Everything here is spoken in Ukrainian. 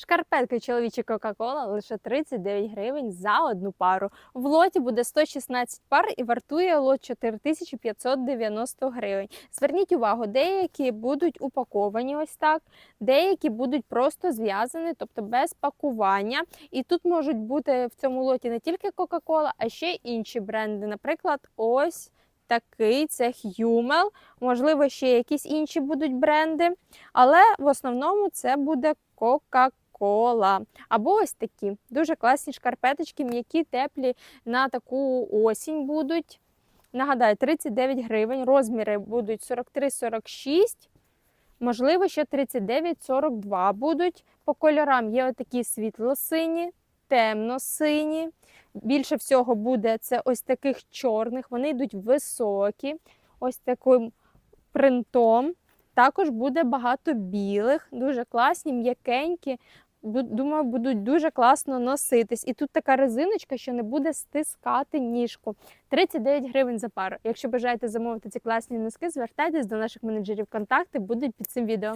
Шкарпетки чоловічі Кока-Кола лише 39 гривень за одну пару. В лоті буде 116 пар і вартує лот 4590 гривень. Зверніть увагу, деякі будуть упаковані ось так, деякі будуть просто зв'язані, тобто без пакування. І тут можуть бути в цьому лоті не тільки Кока-Кола, а ще інші бренди. Наприклад, ось такий це Х'юмел. Можливо, ще якісь інші будуть бренди, але в основному це буде Coca-Cola. Або ось такі дуже класні шкарпеточки, м'які, теплі на таку осінь будуть. Нагадаю, 39 гривень. Розміри будуть 43-46. Можливо, ще 39-42 будуть. По кольорам є отакі світло-сині, темно-сині. Більше всього буде це ось таких чорних. Вони йдуть високі, ось таким принтом. Також буде багато білих, дуже класні, м'якенькі. Думаю, будуть дуже класно носитись. І тут така резиночка, що не буде стискати ніжку. 39 гривень за пару. Якщо бажаєте замовити ці класні носки, звертайтесь до наших менеджерів. Контакти будуть під цим відео.